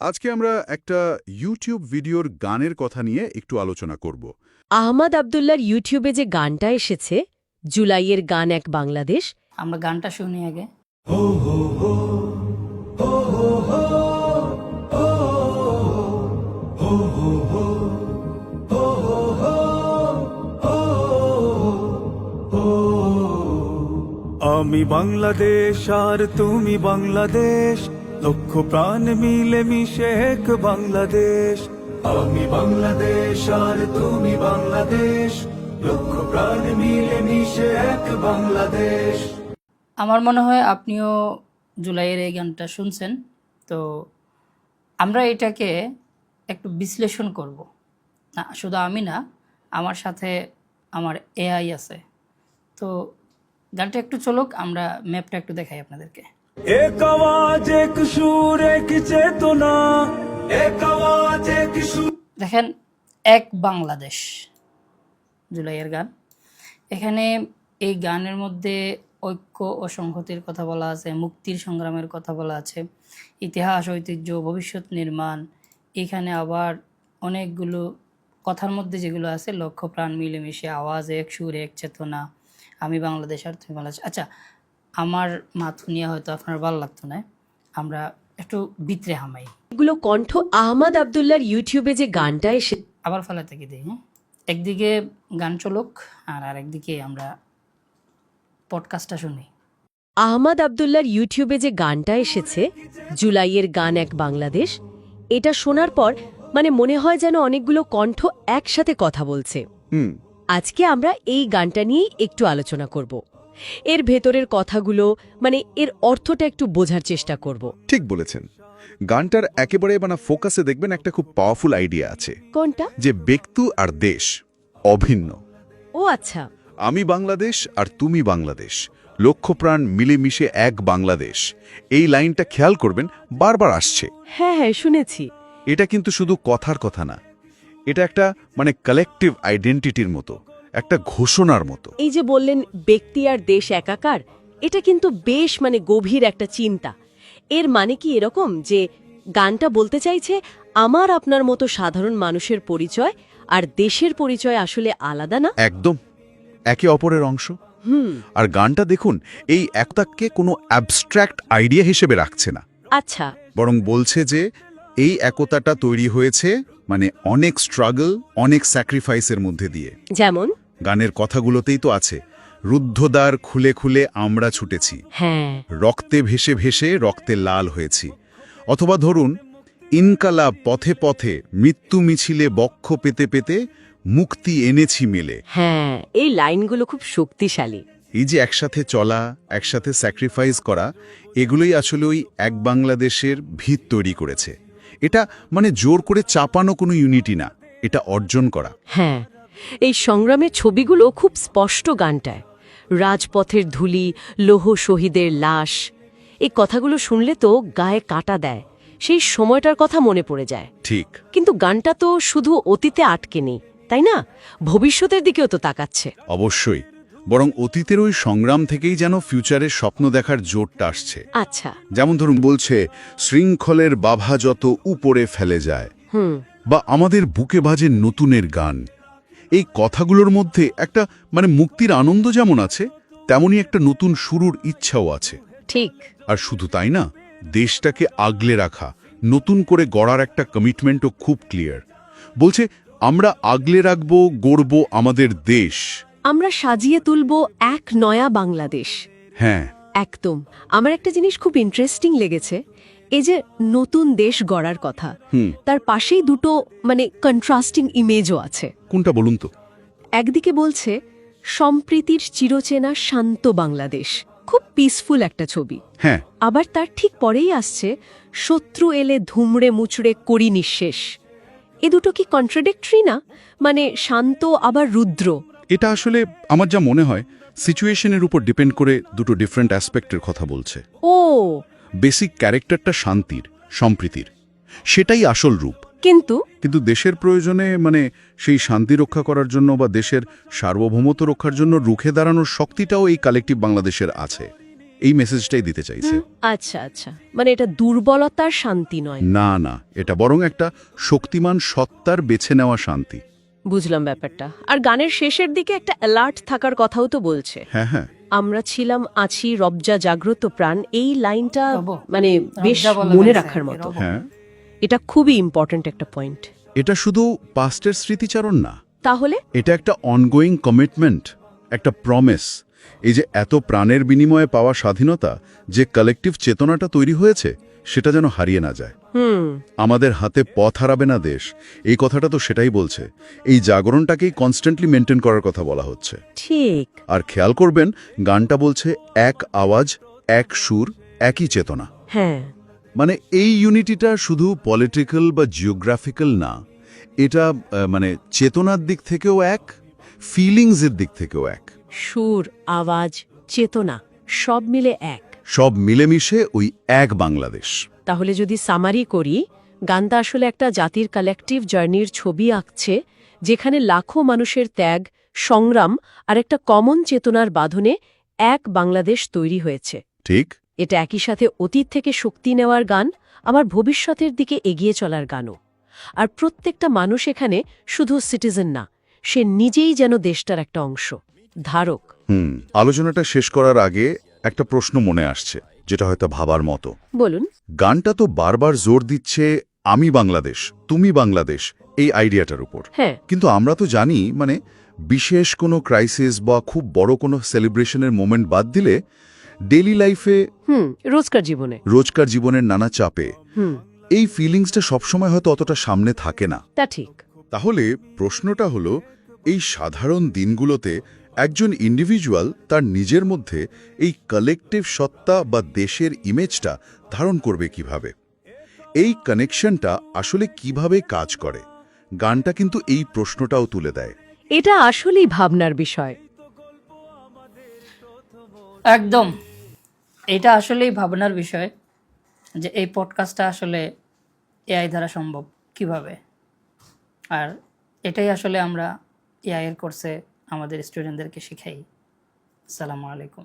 আজকে আমরা একটা ইউটিউব ভিডিওর গানের কথা নিয়ে একটু আলোচনা করব আহমদ আবদুল্লার ইউটিউবে যে গানটা এসেছে জুলাইয়ের গান এক বাংলাদেশ আমরা গানটা শুনি আগে আমি বাংলাদেশ আর তুমি বাংলাদেশ লক্ষ প্রাণ মিলে মিশে এক বাংলাদেশ। আমি বাংলাদেশ আর তুমি বাংলাদেশ। লক্ষ প্রাণ মিলে মিশে এক বাংলাদেশ। আমার মনে হয় আপনিও জুলাইয়ের এই গানটা শুনছেন। তো আমরা এটাকে একটু বিশ্লেষণ করব। না শুধু আমি না আমার সাথে আমার এআই আছে। তো গানটা একটু চলুক আমরা ম্যাপটা একটু দেখাই আপনাদেরকে। এক আওয়াজ, এক সুর, এক চেতনা। এক আওয়াজ, এক সুর। দেখেন, এক বাংলাদেশ। জুলাইয়ের গান। এখানে এই গানের মধ্যে ঐক্য ও সংহতির কথা বলা আছে, মুক্তির সংগ্রামের কথা বলা আছে, ইতিহাস, ঐতিহ্য, ভবিষ্যৎ নির্মাণ। এখানে আবার অনেকগুলো কথার মধ্যে যেগুলো আছে, লক্ষ্য, প্রাণ, মিলেমিশে, আওয়াজ, এক সুর, এক চেতনা। আমি বাংলাদেশ আর তুমি বাংলাদেশ। আচ্ছা আমার মাথু নিয়ে হয়তো আপনার ভালো লাগতো না। আমরা একটু ভিতরে হামাই। এগুলো কণ্ঠ আহমদ আবদুল্লার ইউটিউবে যে গানটা এসে আবার ফেলা থেকে দিই হ্যাঁ? একদিকে গান চলুক আর আরেকদিকে আমরা পডকাস্টটা শুনি। আহমদ আবদুল্লার ইউটিউবে যে গানটা এসেছে জুলাইয়ের গান এক বাংলাদেশ এটা শোনার পর মানে মনে হয় যেন অনেকগুলো কণ্ঠ একসাথে কথা বলছে। হুম। আজকে আমরা এই গানটা নিয়েই একটু আলোচনা করব। এর ভেতরের কথাগুলো মানে এর অর্থটা একটু বোঝার চেষ্টা করব। ঠিক বলেছেন। গানটার একেবারে মানে ফোকাসে দেখবেন একটা খুব পাওয়ারফুল আইডিয়া আছে। কোনটা? যে ব্যক্তু আর দেশ অভিন্ন। ও আচ্ছা। আমি বাংলাদেশ আর তুমি বাংলাদেশ। লক্ষ্যপ্রাণ মিলেমিশে এক বাংলাদেশ। এই লাইনটা খেয়াল করবেন বারবার আসছে। হ্যাঁ হ্যাঁ শুনেছি। এটা কিন্তু শুধু কথার কথা না। এটা একটা মানে কালেকটিভ আইডেন্টিটির মতো। একটা ঘোষণার মতো। এই যে বললেন ব্যক্তি আর দেশ একাকার এটা কিন্তু বেশ মানে গভীর একটা চিন্তা। এর মানে কি এরকম যে গানটা বলতে চাইছে আমার আপনার মতো সাধারণ মানুষের পরিচয় আর দেশের পরিচয় আসলে আলাদা না? একদম। একে অপরের অংশ। হুম। আর গানটা দেখুন এই একতাককে কোনো অ্যাবস্ট্র্যাক্ট আইডিয়া হিসেবে রাখছে না। আচ্ছা। বরং বলছে যে এই একতাটা তৈরি হয়েছে মানে অনেক স্ট্রাগল অনেক স্যাক্রিফাইসের মধ্যে দিয়ে। যেমন? গানের কথাগুলোতেই তো আছে রুদ্ধদ্বার খুলে খুলে আমরা ছুটেছি। হ্যাঁ। রক্তে ভেসে ভেসে রক্তে লাল হয়েছি। অথবা ধরুন ইনকালাব পথে পথে মৃত্যু মিছিলে বক্ষ পেতে পেতে মুক্তি এনেছি মেলে। হ্যাঁ এই লাইনগুলো খুব শক্তিশালী। এই যে একসাথে চলা একসাথে স্যাক্রিফাইস করা এগুলোই আসলে ওই এক বাংলাদেশের ভিত তৈরি করেছে। এটা মানে জোর করে চাপানো কোনো ইউনিটি না এটা অর্জন করা। হ্যাঁ। এই সংগ্রামের ছবিগুলো খুব স্পষ্ট গানটায়। রাজপথের ধুলি লোহ শহীদের লাশ এই কথাগুলো শুনলে তো গায়ে কাটা দেয়। সেই সময়টার কথা মনে পড়ে যায়। ঠিক। কিন্তু গানটা তো শুধু অতীতে আটকে নেই তাই না? ভবিষ্যতের দিকেও তো তাকাচ্ছে। অবশ্যই। বরং অতীতের ওই সংগ্রাম থেকেই যেন ফিউচারের স্বপ্ন দেখার জোরটা আসছে। আচ্ছা। যেমন ধরুন বলছে শৃঙ্খলের বাভা যত উপরে ফেলে যায় হুম। বা আমাদের বুকে বাজে নতুনের গান এই কথাগুলোর মধ্যে একটা মানে মুক্তির আনন্দ যেমন আছে তেমনই একটা নতুন শুরুর ইচ্ছাও আছে। ঠিক। আর শুধু তাই না দেশটাকে আগলে রাখা নতুন করে গড়ার একটা কমিটমেন্টও খুব ক্লিয়ার বলছে আমরা আগলে রাখব গড়ব আমাদের দেশ। আমরা সাজিয়ে তুলব এক নয়া বাংলাদেশ। হ্যাঁ। একদম। আমার একটা জিনিস খুব ইন্টারেস্টিং লেগেছে। এই যে নতুন দেশ গড়ার কথা তার পাশেই দুটো মানে কন্ট্রাস্টিং ইমেজও আছে। কোনটা বলুন তো? একদিকে বলছে সম্প্রীতির চিরচেনা শান্ত বাংলাদেশ খুব পিসফুল একটা ছবি। হ্যাঁ। আবার তার ঠিক পরেই আসছে শত্রু এলে ধুমড়ে মুচড়ে করি নিঃশেষ। এ দুটো কি কন্ট্রাডিক্টরি না? মানে শান্ত আবার রুদ্র। এটা আসলে আমার যা মনে হয় সিচুয়েশনের উপর ডিপেন্ড করে দুটো ডিফারেন্ট অ্যাসপেক্টের কথা বলছে। ও বেসিক ক্যারেক্টারটা শান্তির সম্প্রীতির। সেটাই আসল রূপ। কিন্তু? কিন্তু দেশের প্রয়োজনে মানে সেই শান্তি রক্ষা করার জন্য বা দেশের সার্বভৌমত্ব রক্ষার জন্য রুখে দাঁড়ানোর শক্তিটাও এই কালেকটিভ বাংলাদেশের আছে। এই মেসেজটাই দিতে চাইছে। আচ্ছা আচ্ছা। মানে এটা দুর্বলতার শান্তি নয়। না না এটা বরং একটা শক্তিমান সত্তার বেছে নেওয়া শান্তি। বুঝলাম ব্যাপারটা। আর গানের শেষের দিকে একটা অ্যালার্ট থাকার কথাও তো বলছে। হ্যাঁ হ্যাঁ। আমরা ছিলাম আছি রবজা জাগ্রত প্রাণ এই লাইনটা মানে বেশ মনে রাখার মতো। হ্যাঁ। এটা খুবই ইম্পর্ট্যান্ট একটা পয়েন্ট এটা শুধু পাস্টের স্মৃতিচারণ না তাহলে? এটা একটা অনগোয়িং কমিটমেন্ট একটা প্রমিস এই যে এত প্রাণের বিনিময়ে পাওয়া স্বাধীনতা যে কালেকটিভ চেতনাটা তৈরি হয়েছে সেটা যেন হারিয়ে না যায়। আমাদের হাতে পথ হারাবে না দেশ। এই কথাটা তো সেটাই বলছে। এই জাগরণটাকেই কনস্ট্যান্টলি মেনটেন করার কথা বলা হচ্ছে। ঠিক। আর খেয়াল করবেন গানটা বলছে এক আওয়াজ এক সুর একই চেতনা। হ্যাঁ। মানে এই ইউনিটিটা শুধু পলিটিক্যাল বা জিওগ্রাফিক্যাল না এটা মানে চেতনার দিক থেকেও এক ফিলিংসের দিক থেকেও এক। সুর আওয়াজ চেতনা সব মিলে এক। সব মিলেমিশে ওই এক বাংলাদেশ। তাহলে যদি সামারি করি গানটা আসলে একটা জাতির কালেকটিভ জার্নির ছবি আঁকছে যেখানে লাখো মানুষের ত্যাগ সংগ্রাম আর একটা কমন চেতনার বাঁধনে এক বাংলাদেশ তৈরি হয়েছে। ঠিক। এটা একই সাথে অতীত থেকে শক্তি নেওয়ার গান আমার ভবিষ্যতের দিকে এগিয়ে চলার গানও। আর প্রত্যেকটা মানুষ এখানে শুধু সিটিজেন না সে নিজেই যেন দেশটার একটা অংশ। ধারক। হুম আলোচনাটা শেষ করার আগে একটা প্রশ্ন মনে আসছে যেটা হয়তো ভাবার মতো। বলুন। গানটা তো বারবার জোর দিচ্ছে আমি বাংলাদেশ তুমি বাংলাদেশ এই আইডিয়াটার উপর। হ্যাঁ। কিন্তু আমরা তো জানি মানে বিশেষ কোনো ক্রাইসিস বা খুব বড় কোনো সেলিব্রেশনের মোমেন্ট বাদ দিলে ডেইলি লাইফে হুম রোজকার জীবনে। রোজকার জীবনের নানা চাপে হুম। এই ফিলিংসটা সবসময় হয়তো অতটা সামনে থাকে না। তা ঠিক। তাহলে প্রশ্নটা হলো এই সাধারণ দিনগুলোতে একজন ইন্ডিভিজুয়াল তার নিজের মধ্যে এই কালেকটিভ সত্তা বা দেশের ইমেজটা ধারণ করবে কীভাবে? এই কানেকশনটা আসলে কীভাবে কাজ করে? গানটা কিন্তু এই প্রশ্নটাও তুলে দেয়। এটা আসলেই ভাবনার বিষয়। একদম। এটা আসলেই ভাবনার বিষয় যে এই পডকাস্টটা আসলে এআই দ্বারা সম্ভব কীভাবে? আর এটাই আসলে আমরা এআই এর কোর্সে আমাদের স্টুডেন্টদেরকে শেখাই। আসসালামু আলাইকুম।